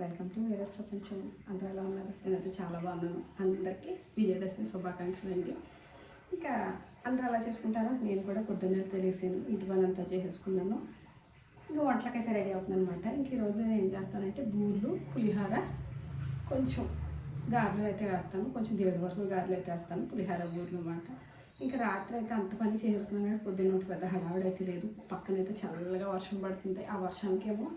Welcome to వేరస్ ప్రపంచం అందరూ ఎలా ఉన్నారు? నేనైతే చాలా బాగున్నాను. అందరికీ విజయదశమి శుభాకాంక్షలు అండి. ఇంకా అందరూ అలా చేసుకుంటారో? నేను కూడా పొద్దున్నే తెలిసాను ఇంటి వాళ్ళంతా అంతా చేసేసుకున్నాను. ఇంకా వంటలకైతే రెడీ అవుతుంది అనమాట ఇంక ఈరోజు నేను ఏం చేస్తానంటే బూర్లు పులిహోర కొంచెం గారెలు అయితే వేస్తాను. కొంచెం దేవుడి వరకు గారెలు అయితే వేస్తాను. పులిహోర బూర్లు అనమాట ఇంకా రాత్రి అయితే అంత పని చేసుకున్నాను. కానీ పొద్దున్న పెద్ద హడావిడి అయితే లేదు. పక్కనైతే చల్లగా వర్షం పడుతుంది. ఆ వర్షానికేమో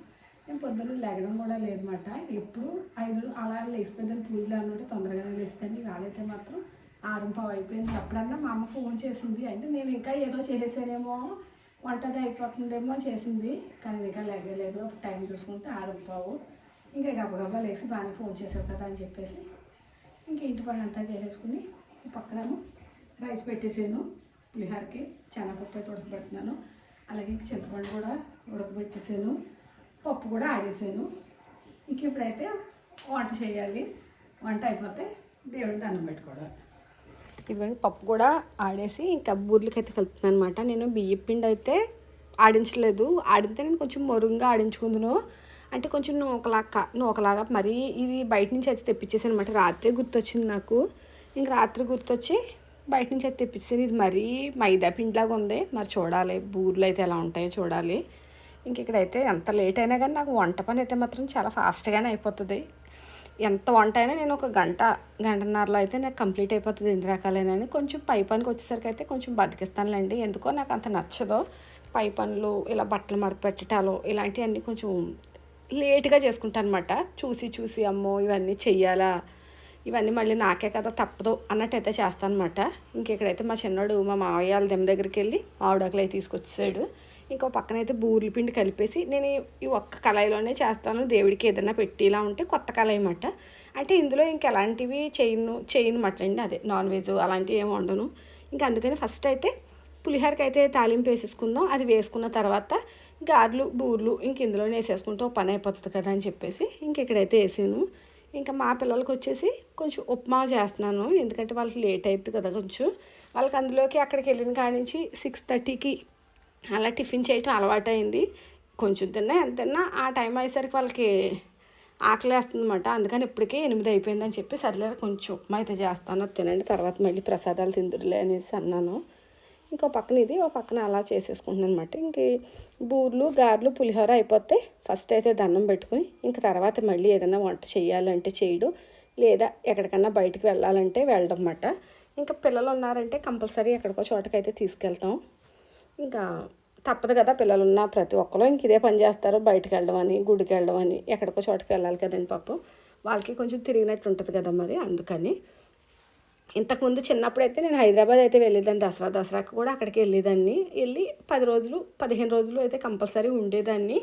నేను పొద్దున్న లేగడం కూడా లేదన్నమాట. ఎప్పుడు ఐదు అలా లేచిపోయిందని పూజలు అన్నట్టు తొందరగానే లేస్తాను రాలైతే మాత్రం. ఆరు పావు అయిపోయింది. అప్పుడన్నా మా అమ్మ ఫోన్ చేసింది. అంటే నేను ఇంకా ఏదో చేసేసానేమో వంటది అయిపోతుందేమో అని చేసింది. కానీ ఇంకా లేగలేదు. అప్పుడు టైం చూసుకుంటే ఆరంపావు ఇంకా గబగబా లేచి బాగానే ఫోన్ చేసావు కదా అని చెప్పేసి ఇంకా ఇంటి పని అంతా చేసేసుకుని పక్కనేమో రైస్ పెట్టేసాను. పులిహోరకి చెనపప్పు అయితే ఉడకబెడుతున్నాను. అలాగే ఇంక చింతపండు కూడా ఉడకబెట్టేసాను. పప్పు కూడా ఆడేసాను ఇంక ఇప్పుడైతే వంట చేయాలి వంట అయిపోతే దేవుడికి దండం పెట్టుకోవడం ఇదిగోండి పప్పు కూడా ఆడేసి ఇంకా బూర్లకి అయితే కలుపుతున్నాను అనమాట నేను బియ్య పిండి అయితే ఆడించలేదు. ఆడితే నేను కొంచెం మొరుగ్గా ఆడించుకుందును. అంటే కొంచెం నూకలాగా నూకలాగా మరీ ఇది బయట నుంచి అయితే తెప్పించేసాను అనమాట రాత్రి గుర్తొచ్చింది నాకు. ఇంక రాత్రి గుర్తొచ్చి బయట నుంచి అయితే తెప్పించాను ఇది మరీ మైదా పిండిలాగా ఉంది. మరి చూడాలి బూర్లు అయితే ఎలా ఉంటాయో చూడాలి. ఇంక ఇక్కడైతే ఎంత లేట్ అయినా కానీ నాకు వంట పని అయితే మాత్రం చాలా ఫాస్ట్గానే అయిపోతుంది. ఎంత వంట అయినా నేను ఒక గంట గంటన్నరలో అయితే నాకు కంప్లీట్ అయిపోతుంది ఎన్ని రకాలైనని కొంచెం పై పనికి వచ్చేసరికి అయితే కొంచెం బతికిస్తానులేండి. ఎందుకో నాకు అంత నచ్చదు. పై పనులు ఇలా బట్టలు మడత పెట్టడాలు ఇలాంటివన్నీ కొంచెం లేట్గా చేసుకుంటాను అనమాట చూసి చూసి అమ్మో ఇవన్నీ చెయ్యాలా? ఇవన్నీ మళ్ళీ నాకే కదా తప్పదు అన్నట్టు అయితే చేస్తాను అనమాట ఇంకెక్కడైతే మా చిన్నోడు మా మావయ్య వాళ్ళ దెమ్మ దగ్గరికి వెళ్ళి మామిడాకులు అయితే తీసుకొచ్చేసాడు. ఇంకో పక్కన అయితే బూర్ల పిండి కలిపేసి నేను ఈ- ఒక్క కళాయిలోనే చేస్తాను. దేవుడికి ఏదైనా పెట్టిలా ఉంటే కొత్త కళాయి అన్నమాట అంటే ఇందులో ఇంక ఎలాంటివి చేయను చేయను మాట అదే. నాన్ వెజ్ అలాంటివి ఏమి వండను. ఇంకా అందుకని ఫస్ట్ అయితే పులిహోరకి అయితే తాలింపు వేసేసుకుందాం. అది వేసుకున్న తర్వాత గారెలు బూర్లు ఇంక ఇందులోనే వేసేసుకుంటే పని అయిపోతుంది కదా అని చెప్పేసి ఇంక ఇక్కడైతే వేసాను. ఇంకా మా పిల్లలకి వచ్చేసి కొంచెం ఉప్మా చేస్తున్నాను. ఎందుకంటే వాళ్ళకి లేట్ అవుతుంది కదా కొంచెం. వాళ్ళకి అందులోకి అక్కడికి వెళ్ళిన కాడి నుంచి సిక్స్ థర్టీకి అలా టిఫిన్ చేయటం అలవాటైంది. కొంచెం తిన్నా ఎంత తిన్నా ఆ టైం అయ్యేసరికి వాళ్ళకి ఆకలి వేస్తుందన్నమాట అందుకని ఇప్పటికే ఎనిమిది అయిపోయిందని చెప్పి సర్లేరు కొంచెం ఉప్మా అయితే చేస్తాను తినండి తర్వాత మళ్ళీ ప్రసాదాలు తిందురులే అనేసి అన్నాను. ఇంకో పక్కన ఇది ఒక పక్కన అలా చేసేసుకుంటున్నాను అనమాట ఇంక బూర్లు గారెలు పులిహోర అయిపోతే ఫస్ట్ అయితే దండం పెట్టుకుని ఇంక తర్వాత మళ్ళీ ఏదైనా వంట చేయాలంటే చేయడం. లేదా ఎక్కడికన్నా బయటికి వెళ్ళాలంటే వెళ్ళడం అన్నమాట ఇంకా పిల్లలు ఉన్నారంటే కంపల్సరీ ఎక్కడికో చోటకైతే తీసుకెళ్తాం. ఇంకా తప్పదు కదా పిల్లలు ఉన్న ప్రతి ఒక్కరు ఇంక ఇదే పని చేస్తారు. బయటకు వెళ్ళడం అని గుడికి వెళ్ళడం అని ఎక్కడికో చోటకి వెళ్ళాలి కదండి పాపం. వాళ్ళకి కొంచెం తిరిగినట్టు ఉంటుంది కదా మరి అందుకని. ఇంతకుముందు చిన్నప్పుడు అయితే నేను హైదరాబాద్ అయితే వెళ్ళేదాన్ని దసరా దసరాకు కూడా అక్కడికి వెళ్ళేదాన్ని. వెళ్ళి పది రోజులు పదిహేను రోజులు అయితే కంపల్సరీ ఉండేదాన్ని.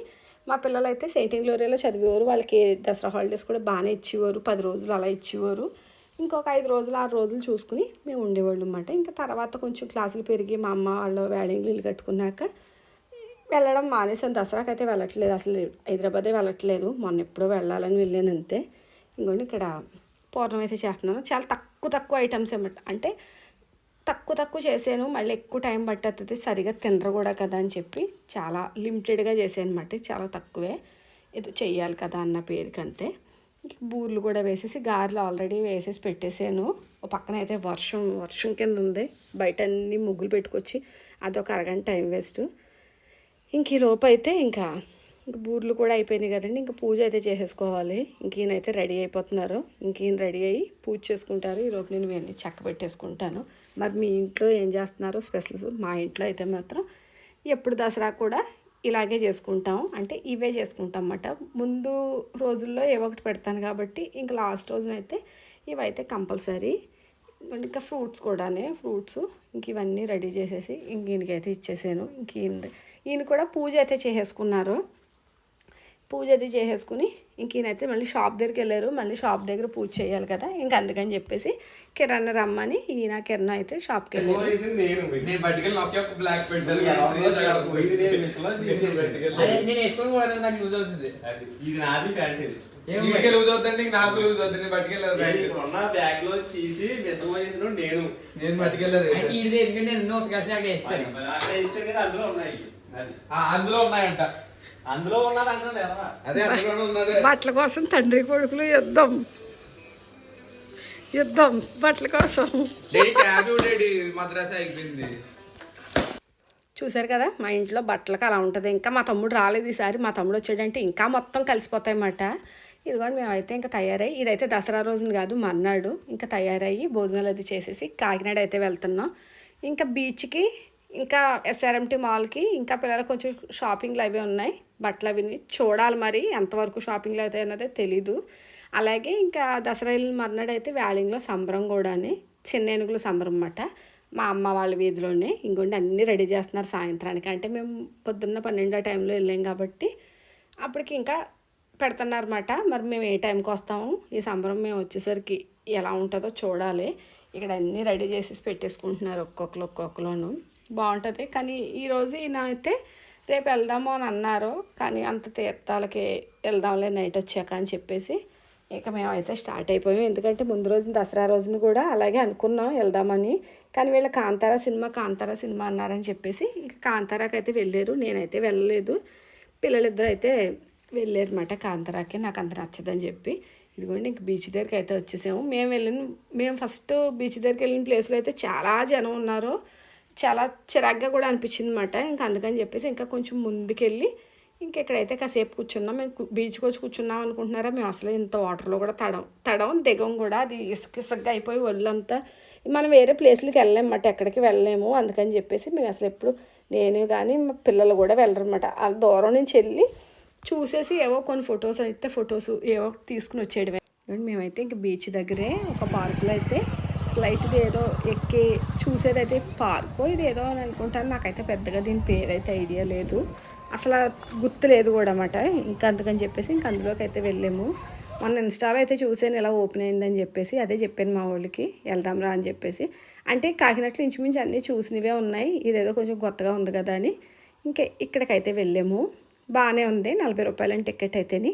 మా పిల్లలు అయితే సెయింట్ గ్లోరియాలో చదివేవారు వాళ్ళకి దసరా హాలిడేస్ కూడా బాగానే ఇచ్చేవారు పది రోజులు అలా ఇచ్చేవారు. ఇంకొక ఐదు రోజులు ఆరు రోజులు చూసుకుని మేము ఉండేవాళ్ళు అనమాట ఇంకా తర్వాత కొంచెం క్లాసులు పెరిగి మా అమ్మ వాళ్ళు వేడింగ్లు ఇల్లు కట్టుకున్నాక వెళ్ళడం మానేసాను దసరాకి అయితే వెళ్ళట్లేదు. అసలు హైదరాబాదే వెళ్ళట్లేదు. మొన్న ఎప్పుడో వెళ్ళాలని వెళ్ళాను అంతే. ఇంకోండి ఇక్కడ పూర్ణం అయితే చేస్తున్నాను. చాలా తక్కువ తక్కువ ఐటమ్స్ అన్నమాట. అంటే తక్కువ తక్కువ చేసాను మళ్ళీ ఎక్కువ టైం పట్టేది సరిగా తినరు కూడా కదా అని చెప్పి చాలా లిమిటెడ్గా చేసాను అనమాట చాలా తక్కువే. ఏదో చెయ్యాలి కదా అన్న పేరుకి అంతే. బూర్లు కూడా వేసేసి గారెలు ఆల్రెడీ వేసేసి పెట్టేసాను. ఓ పక్కన అయితే వర్షం వర్షం కింద ఉంది. బయట అన్ని ముగ్గులు పెట్టుకొచ్చి అదొక అరగంట టైం వేస్ట్. ఇంక ఈ లోపు అయితే ఇంకా ఇంక బూర్లు కూడా అయిపోయినాయి కదండి. ఇంకా పూజ అయితే చేసేసుకోవాలి. ఇంక ఈయనైతే రెడీ అయిపోతున్నారు. ఇంక ఈయన రెడీ అయ్యి పూజ చేసుకుంటారు. ఈ నేను ఇవన్నీ చక్క పెట్టేసుకుంటాను. మరి మీ ఇంట్లో ఏం చేస్తున్నారు స్పెషల్స్? మా ఇంట్లో అయితే మాత్రం ఎప్పుడు దసరా కూడా ఇలాగే చేసుకుంటాం. అంటే ఇవే చేసుకుంటాం అన్నమాట ముందు రోజుల్లో ఏవో ఒకటి పెడతాను కాబట్టి ఇంకా లాస్ట్ రోజునైతే ఇవైతే కంపల్సరీ. ఇంకా ఫ్రూట్స్ కూడానే ఫ్రూట్స్ ఇంక ఇవన్నీ రెడీ చేసేసి ఇంక ఈయనకైతే ఇచ్చేసాను. ఇంక ఈయన ఈయన కూడా పూజ అయితే చేసేసుకున్నారు. పూజ అది చేసేసుకుని ఇంక ఈయనైతే మళ్ళీ షాప్ దగ్గరికి వెళ్ళారు. మళ్ళీ షాప్ దగ్గర పూజ చేయాలి కదా. ఇంక అందుకని చెప్పేసి కిరణ్ రమ్మని ఈయన కిరణ్ అయితే షాప్కి వెళ్ళారు. నాకు లూజ్ అవుతుంది. నాకు లూజ్ అవుతుంది. ఇప్పుడు ఉన్న బ్యాగ్లో తీసి చేసిన నేను. నేను ఎందుకంటే ఎన్నో అక్కడ అందులో ఉన్నాయి. ఆ, అందులో ఉన్నాయంట. అందులో ఉన్నది బట్టల కోసం తండ్రి కొడుకులు యుద్ధం. యుద్ధం బట్టల కోసం. చూసారు కదా మా ఇంట్లో బట్టలకు అలా ఉంటుంది. ఇంకా మా తమ్ముడు రాలేదు ఈసారి. మా తమ్ముడు వచ్చాడంటే ఇంకా మొత్తం కలిసిపోతాయి అన్నమాట ఇదిగోండి మేమైతే ఇంకా తయారై ఇదైతే దసరా రోజున కాదు మర్నాడు. ఇంకా తయారయ్యి భోజనాలు అది చేసేసి కాకినాడ అయితే వెళ్తున్నాం. ఇంకా బీచ్కి ఇంకా ఎస్ఆర్ఎంటీ మాల్కి ఇంకా పిల్లలకు కొంచెం షాపింగ్లు అవి ఉన్నాయి. బట్టలు అవి చూడాలి మరి ఎంతవరకు షాపింగ్లు అవుతాయి అన్నది తెలీదు. అలాగే ఇంకా దసరా వెళ్ళిన మర్నాడు అయితే వ్యాలింగ్లో సంబరం కూడాని చిన్న ఏనుగుల సంబరం అన్నమాట. మా అమ్మ వాళ్ళ వీధిలోనే ఇంకొండి అన్నీ రెడీ చేస్తున్నారు సాయంత్రానికి. అంటే మేము పొద్దున్న పన్నెండో టైంలో వెళ్ళాం కాబట్టి అప్పటికి ఇంకా పెడుతున్నారన్నమాట మరి మేము ఏ టైంకి వస్తాము? ఈ సంబరం మేము వచ్చేసరికి ఎలా ఉంటుందో చూడాలి. ఇక్కడ అన్నీ రెడీ చేసేసి పెట్టేసుకుంటున్నారు ఒక్కొక్కరు ఒక్కొక్కలోను బాగుంటుంది. కానీ ఈరోజు ఈయన అయితే రేపు వెళ్దాము అని అన్నారు కానీ అంత తీర్థాలకి వెళ్దాంలే నైట్ వచ్చాక అని చెప్పేసి ఇక మేమైతే స్టార్ట్ అయిపోయాం. ఎందుకంటే ముందు రోజు దసరా రోజున కూడా అలాగే అనుకున్నాం వెళ్దామని. కానీ వీళ్ళ కాంతారా సినిమా కాంతారా సినిమా అన్నారని చెప్పేసి ఇక కాంతారాకి అయితే వెళ్ళారు. నేనైతే వెళ్ళలేదు. పిల్లలిద్దరు అయితే వెళ్ళారన్నమాట కాంతారాకి నాకు అంత నచ్చదని చెప్పి. ఇదిగోండి ఇంక బీచ్ దగ్గరికి అయితే వచ్చేసాము. మేము వెళ్ళిన మేము ఫస్ట్ బీచ్ దగ్గరికి వెళ్ళిన ప్లేస్లో అయితే చాలా జనం ఉన్నారు. చాలా చిరాగ్గా కూడా అనిపించింది అనమాట ఇంకా అందుకని చెప్పేసి ఇంకా కొంచెం ముందుకెళ్ళి ఇంకెక్కడైతే కాసేపు కూర్చున్నాం మేము బీచ్కి వచ్చి కూర్చున్నాం అనుకుంటున్నారా మేము అసలు ఇంత వాటర్లో కూడా తడం తడం దిగం కూడా అది ఇసుక ఇసుకగా అయిపోయి ఒళ్ళంతా. మనం వేరే ప్లేస్లకి వెళ్ళలేమన్నమాట ఎక్కడికి వెళ్ళలేము. అందుకని చెప్పేసి మేము అసలు ఎప్పుడు నేను కానీ మా పిల్లలు కూడా వెళ్ళరన్నమాట. ఆ దూరం నుంచి వెళ్ళి చూసేసి ఏవో కొన్ని ఫొటోస్ అయితే ఫొటోస్ ఏవో తీసుకుని వచ్చేయడమే. మేమైతే ఇంక బీచ్ దగ్గరే ఒక పార్కులో అయితే లైట్గా ఏదో ఎక్కి చూసేదైతే పార్కో ఇది ఏదో అని అనుకుంటాను. నాకైతే పెద్దగా దీని పేరు అయితే ఐడియా లేదు. అసలు గుర్తు లేదు కూడా అన్నమాట. ఇంకా అందుకని చెప్పేసి ఇంక అందులోకి అయితే వెళ్ళాము. మొన్న ఇన్స్టాలో అయితే చూసాను ఇలా ఓపెన్ అయిందని చెప్పేసి. అదే చెప్పాను మా వాళ్ళకి వెళ్దాం రా అని చెప్పేసి. అంటే కాకినట్లు ఇంచుమించు అన్నీ చూసినవే ఉన్నాయి. ఇదేదో కొంచెం కొత్తగా ఉంది కదా అని. ఇంకా ఇక్కడికైతే వెళ్ళాము. బాగానే ఉంది. నలభై రూపాయలని టికెట్ అయితేని.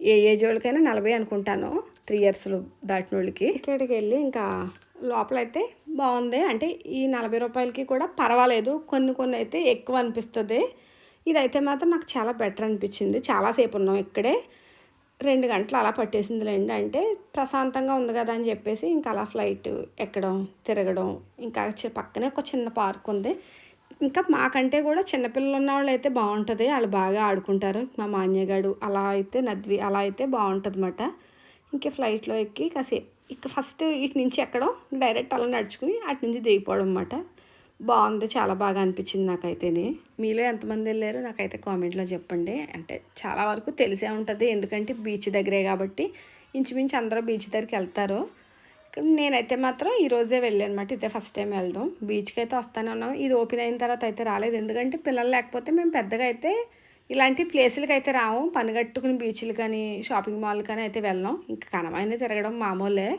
ఏ ఏజ్ వాళ్ళకైనా నలభై అనుకుంటాను. త్రీ ఇయర్స్లో దాటిన వాళ్ళకి ఇక్కడికి వెళ్ళి ఇంకా లోపల అయితే బాగుంది. అంటే ఈ నలభై రూపాయలకి కూడా పర్వాలేదు. కొన్ని కొన్ని అయితే ఎక్కువ అనిపిస్తుంది. ఇదైతే మాత్రం నాకు చాలా బెటర్ అనిపించింది. చాలాసేపు ఉన్నాం ఇక్కడే. రెండు గంటలు అలా పట్టేసిందిలేండి అంటే ప్రశాంతంగా ఉంది కదా అని చెప్పేసి ఇంకా అలా ఫ్లైట్ ఎక్కడం తిరగడం ఇంకా చి- పక్కనే ఒక చిన్న పార్క్ ఉంది. ఇంకా మాకంటే కూడా చిన్నపిల్లలు ఉన్న వాళ్ళు అయితే బాగుంటుంది. వాళ్ళు బాగా ఆడుకుంటారు. మా మాన్యగాడు అలా అయితే నద్వి అలా అయితే బాగుంటుంది అన్నమాట ఇంకే ఫ్లైట్లో ఎక్కి కాసేపు ఇక ఫస్ట్ ఇటు నుంచి ఎక్కడో డైరెక్ట్ అలా నడుచుకుని అటు నుంచి దిగిపోవడం అనమాట బాగుంది చాలా బాగా అనిపించింది నాకైతేనే. మీలో ఎంతమంది వెళ్ళారు నాకైతే కామెంట్లో చెప్పండి. అంటే చాలా వరకు తెలిసే ఉంటుంది ఎందుకంటే బీచ్ దగ్గరే కాబట్టి ఇంచుమించు అందరూ బీచ్ దగ్గరికి వెళ్తారు. నేనైతే మాత్రం ఈరోజే వెళ్ళాను అనమాట ఇదే ఫస్ట్ టైం వెళ్ళడం. బీచ్కి అయితే వస్తానే ఉన్నాం. ఇది ఓపెన్ అయిన తర్వాత అయితే రాలేదు ఎందుకంటే పిల్లలు లేకపోతే మేము పెద్దగా అయితే ఇలాంటి ప్లేసులకి అయితే రాము పనిగట్టుకుని బీచ్లు కానీ షాపింగ్ మాల్ కానీ అయితే వెళ్ళాం. ఇంకా కనమైన తిరగడం మామూలే.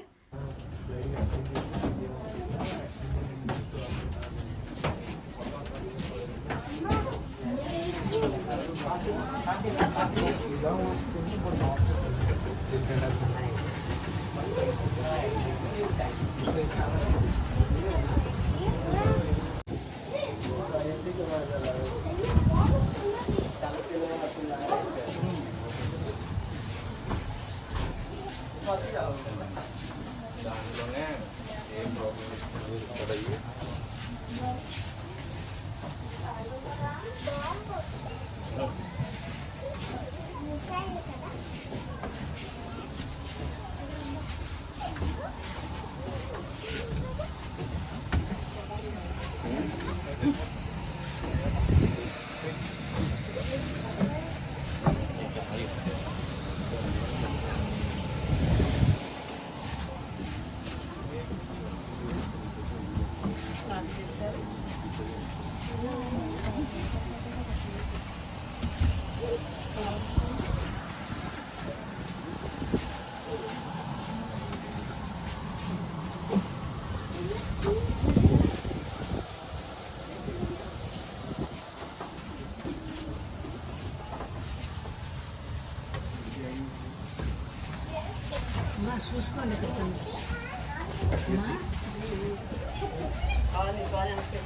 이거 안에 이렇게.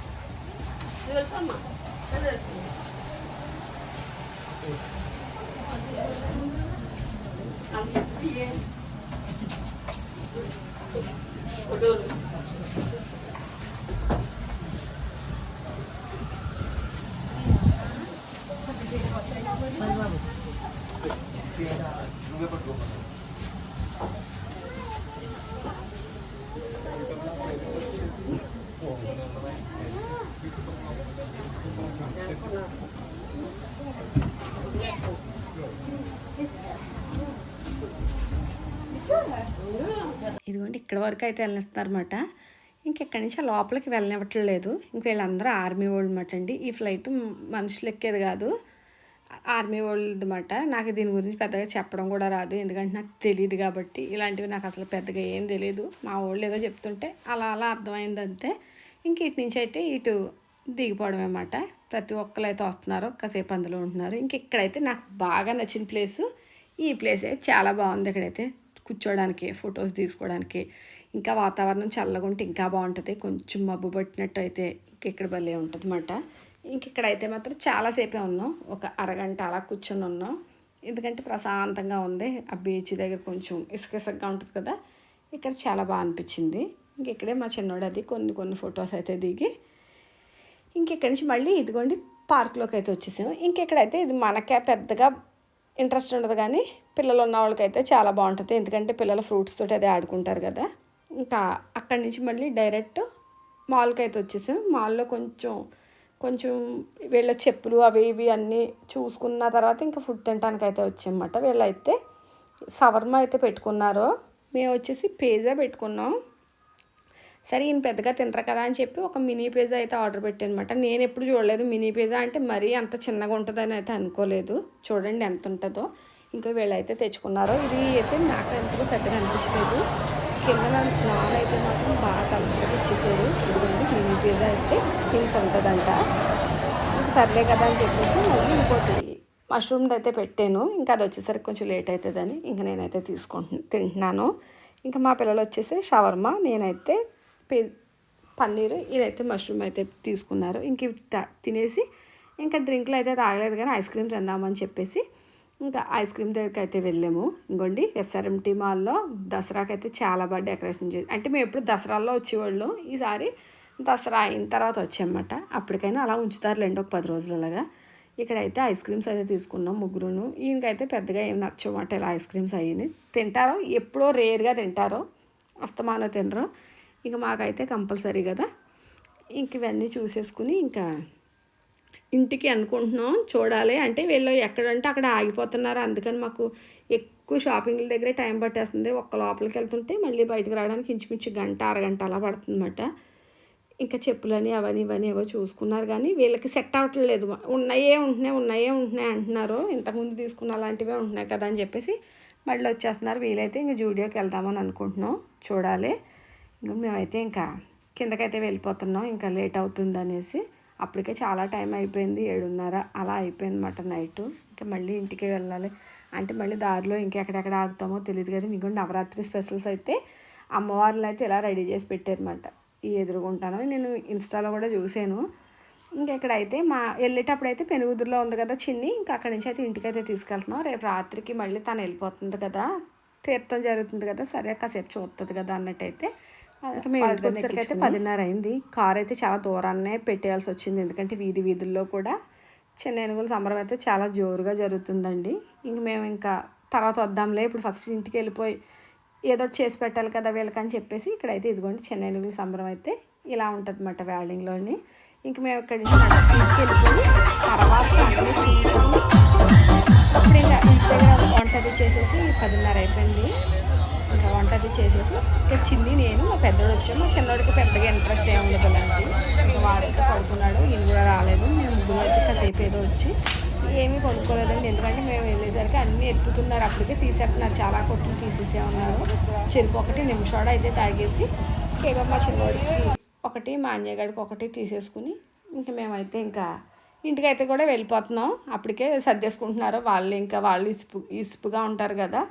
이걸 참아. 하나를 안 뒤에. 그거를. ఇక్కడ వరకు అయితే వెళ్ళిస్తారన్నమాట ఇంకెక్కడి నుంచి ఆ లోపలికి వెళ్ళనివ్వట్లేదు ఇంక వీళ్ళందరూ ఆర్మీ వాళ్ళు అనమాట అండి. ఈ ఫ్లైట్ మనుషులు ఎక్కేది కాదు. ఆర్మీ వాళ్ళు అనమాట నాకు దీని గురించి పెద్దగా చెప్పడం కూడా రాదు. ఎందుకంటే నాకు తెలియదు కాబట్టి. ఇలాంటివి నాకు అసలు పెద్దగా ఏం తెలియదు మా వాళ్ళు ఏదో చెప్తుంటే అలా అలా అర్థమైంది అంతే. ఇంక ఇటు నుంచి అయితే ఇటు దిగిపోవడం అనమాట ప్రతి ఒక్కరు అయితే వస్తున్నారు. ఒక్కసేపు అందులో ఉంటున్నారు. ఇంక ఇక్కడైతే నాకు బాగా నచ్చిన ప్లేసు ఈ ప్లేసే. చాలా బాగుంది ఇక్కడైతే. కూర్చోడానికి ఫొటోస్ తీసుకోవడానికి. ఇంకా వాతావరణం చల్లగా ఉంటే ఇంకా బాగుంటుంది. కొంచెం మబ్బు పట్టినట్టు అయితే ఇక్కడ భలే ఉంటుంది అన్నమాట ఇంకెక్కడైతే మాత్రం చాలాసేపే ఉన్నాం. ఒక అరగంట అలా కూర్చొని ఉన్నాం. ఎందుకంటే ప్రశాంతంగా ఉంది. ఆ బీచ్ దగ్గర కొంచెం ఇసుకసగ్గా ఉంటుంది కదా. ఇక్కడ చాలా బాగా అనిపించింది. ఇంకెక్కడే మా చిన్నోడు అది కొన్ని కొన్ని ఫొటోస్ అయితే దిగి ఇంకెక్కడి నుంచి మళ్ళీ ఇదిగోండి పార్క్లోకి అయితే వచ్చేసాము ఇంకెక్కడైతే ఇది మనకే పెద్దగా ఇంట్రెస్ట్ ఉండదు కానీ పిల్లలు ఉన్న వాళ్ళకైతే చాలా బాగుంటుంది. ఎందుకంటే పిల్లలు ఫ్రూట్స్ తోటి అది ఆడుకుంటారు కదా. ఇంకా అక్కడి నుంచి మళ్ళీ డైరెక్ట్ మాల్కి అయితే వచ్చేసాం. మాల్లో కొంచెం కొంచెం వీళ్ళ చెప్పులు అవి ఇవి అన్నీ చూసుకున్న తర్వాత ఇంకా ఫుడ్ తినడానికి అయితే వచ్చామన్నమాట. వీళ్ళైతే సవర్మ అయితే పెట్టుకున్నారు. మేము వచ్చేసి పిజ్జా పెట్టుకున్నాం. సరే ఈయన పెద్దగా తింటారు కదా అని చెప్పి ఒక మినీ పిజ్జా అయితే ఆర్డర్ పెట్టానమాట నేను ఎప్పుడు చూడలేదు మినీ పిజ్జా అంటే మరీ అంత చిన్నగా ఉంటుందని అయితే అనుకోలేదు. చూడండి ఎంత ఉంటుందో. ఇంకా వీళ్ళైతే తెచ్చుకున్నారు. ఇది అయితే నాకు ఎంతగా పెద్దగా అనిపించలేదు. కింద నాన్ అయితే మాత్రం బాగా తలసరిగా ఇచ్చేసాడు ఇదిగోండి మినీ పిజ్జా అయితే ఇంత ఉంటుందంట. సర్లే కదా అని చెప్పేసి మళ్ళీ ఇంకోటి మష్రూమ్ది అయితే పెట్టాను. ఇంకా అది వచ్చేసరికి కొంచెం లేట్ అవుతుందని ఇంకా నేనైతే తీసుకుంటు తింటున్నాను. ఇంకా మా పిల్లలు వచ్చేసి షవర్మా నేనైతే పే పన్నీరు ఇదైతే మష్రూమ్ అయితే తీసుకున్నారు. ఇంక ఇవి తినేసి ఇంకా డ్రింక్లు అయితే తాగలేదు కానీ ఐస్ క్రీమ్ తిందామని చెప్పేసి ఇంకా ఐస్ క్రీమ్ దగ్గరికి అయితే వెళ్ళాము. ఇంకోండి ఎస్ఆర్ఎంటీ మాల్లో దసరాకి అయితే చాలా బాగా డెకరేషన్ చేసి అంటే మేము ఎప్పుడు దసరాల్లో వచ్చేవాళ్ళు. ఈసారి దసరా అయిన తర్వాత వచ్చామన్నమాట. అప్పటికైనా అలా ఉంచుతారులేండి ఒక పది రోజులలాగా. ఇక్కడైతే ఐస్ క్రీమ్స్ అయితే తీసుకున్నాం ముగ్గురును. ఈయనకైతే పెద్దగా ఏం నచ్చమాట ఇలా ఐస్ క్రీమ్స్ అయ్యింది తింటారో ఎప్పుడో రేర్గా తింటారో. అస్తమానం తినరు. ఇక మాకైతే కంపల్సరీ కదా. ఇంక ఇవన్నీ చూసేసుకుని ఇంకా ఇంటికి అనుకుంటున్నాం. చూడాలి. అంటే వీళ్ళు ఎక్కడంటే అక్కడ ఆగిపోతున్నారు. అందుకని మాకు ఎక్కువ షాపింగ్ల దగ్గరే టైం పట్టేస్తుంది. ఒక్క లోపలికి వెళ్తుంటే మళ్ళీ బయటకు రావడానికి ఇంచుమించు గంట అరగంట అలా పడుతుందన్నమాట. ఇంకా చెప్పులని అవన్నీ ఇవన్నీ ఏవో చూసుకున్నారు. కానీ వీళ్ళకి సెట్ అవ్వట్లేదు ఉన్నాయే ఉంటున్నాయి ఉన్నాయే ఉంటున్నాయి అంటున్నారు. ఇంతకుముందు తీసుకున్న అలాంటివే ఉంటున్నాయి కదా అని చెప్పేసి మళ్ళీ వచ్చేస్తున్నారు. వీలైతే ఇంకా జూడియోకి వెళ్దామని అనుకుంటున్నాం. చూడాలి. ఇంకా మేమైతే ఇంకా కిందకైతే వెళ్ళిపోతున్నాం. ఇంకా లేట్ అవుతుంది అనేసి అప్పటికే చాలా టైం అయిపోయింది ఏడున్నర అలా అయిపోయిందన్నమాట నైట్. ఇంకా మళ్ళీ ఇంటికి వెళ్ళాలి. అంటే మళ్ళీ దారిలో ఇంకెక్కడెక్కడ ఆగుతామో తెలియదు కదా. ఇంకో నవరాత్రి స్పెషల్స్ అయితే అమ్మవార్లు అయితే ఇలా రెడీ చేసి పెట్టారన్నమాట. ఈ ఎదురుగుంటాను నేను ఇన్స్టాలో కూడా చూశాను. ఇంకెక్కడైతే మా వెళ్ళేటప్పుడు అయితే పెనుగుదురులో ఉంది కదా చిన్ని. ఇంకా అక్కడి నుంచి అయితే ఇంటికైతే తీసుకెళ్తున్నాం. రేపు రాత్రికి మళ్ళీ తను వెళ్ళిపోతుంది కదా. తీర్థం జరుగుతుంది కదా. సరే కాసేపు చూస్తుంది కదా అన్నట్టయితే ఇంకా మేము వచ్చేసరికి అయితే పదిన్నర అయింది కార్ అయితే చాలా దూరాన్నే పెట్టేయాల్సి వచ్చింది. ఎందుకంటే వీధి వీధుల్లో కూడా చిన్న ఏనుగుల సంబరం అయితే చాలా జోరుగా జరుగుతుందండి. ఇంక మేము ఇంకా తర్వాత వద్దాంలే ఇప్పుడు ఫస్ట్ ఇంటికి వెళ్ళిపోయి ఏదో ఒకటి చేసి పెట్టాలి కదా వీళ్ళకని చెప్పేసి ఇక్కడైతే ఇదిగోండి చిన్న ఏనుగుల సంబరం అయితే ఇలా ఉంటుంది అన్నమాట వ్యాలింగ్లోని. ఇంక మేము ఇక్కడి నుంచి ఇంటికి వెళ్ళిపోయి తర్వాత అప్పుడు ఇంకా ఇంటి దగ్గర వంట చేసేసి పదిన్నర అయిపోయింది. ఇంకా వంట అది చేసేసి ఇంకా నేను. మా పెద్దోడు వచ్చాము మా చిన్నోడికి పెద్దగా ఇంట్రెస్ట్ ఏమి ఉండదు అలాంటి. ఇంకా వాడైతే పడుకున్నాడు. ఈయన కూడా రాలేదు. మేము ముగ్గురు అయితే కాసేపు ఏదో వచ్చి ఏమీ కొనుక్కోలేదండి. ఎందుకంటే మేము వెళ్ళేసరికి అన్నీ ఎత్తుతున్నారు. అప్పటికే తీసేస్తున్నారు. చాలా కొట్లు తీసేసే ఉన్నారు. చెరుకు ఒకటి నిమిషాడు అయితే తాగేసి ఏదో మా చిన్నోడికి ఒకటి మా అన్నయ్యగాడికి ఒకటి తీసేసుకుని ఇంకా మేమైతే ఇంకా ఇంటికైతే కూడా వెళ్ళిపోతున్నాం. అప్పటికే సర్దేసుకుంటున్నారు. వాళ్ళు ఇంకా వాళ్ళు ఇసుపు ఇసుపుగా ఉంటారు కదా.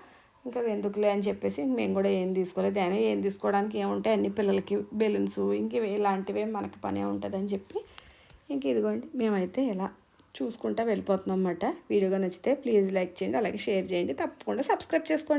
ఇంకా అది ఎందుకులే అని చెప్పేసి మేము కూడా ఏం తీసుకోలేదు. అయినా ఏం తీసుకోవడానికి ఏముంటాయి? అన్ని పిల్లలకి బెలూన్స్ ఇంక ఇలాంటివే మనకి పనే ఉంటుందని చెప్పి ఇంక ఇదిగోండి మేమైతే ఇలా చూసుకుంటా వెళ్ళిపోతున్నాం అన్నమాట. వీడియోగా నచ్చితే ప్లీజ్ లైక్ చేయండి అలాగే షేర్ చేయండి. తప్పకుండా సబ్స్క్రైబ్ చేసుకోండి.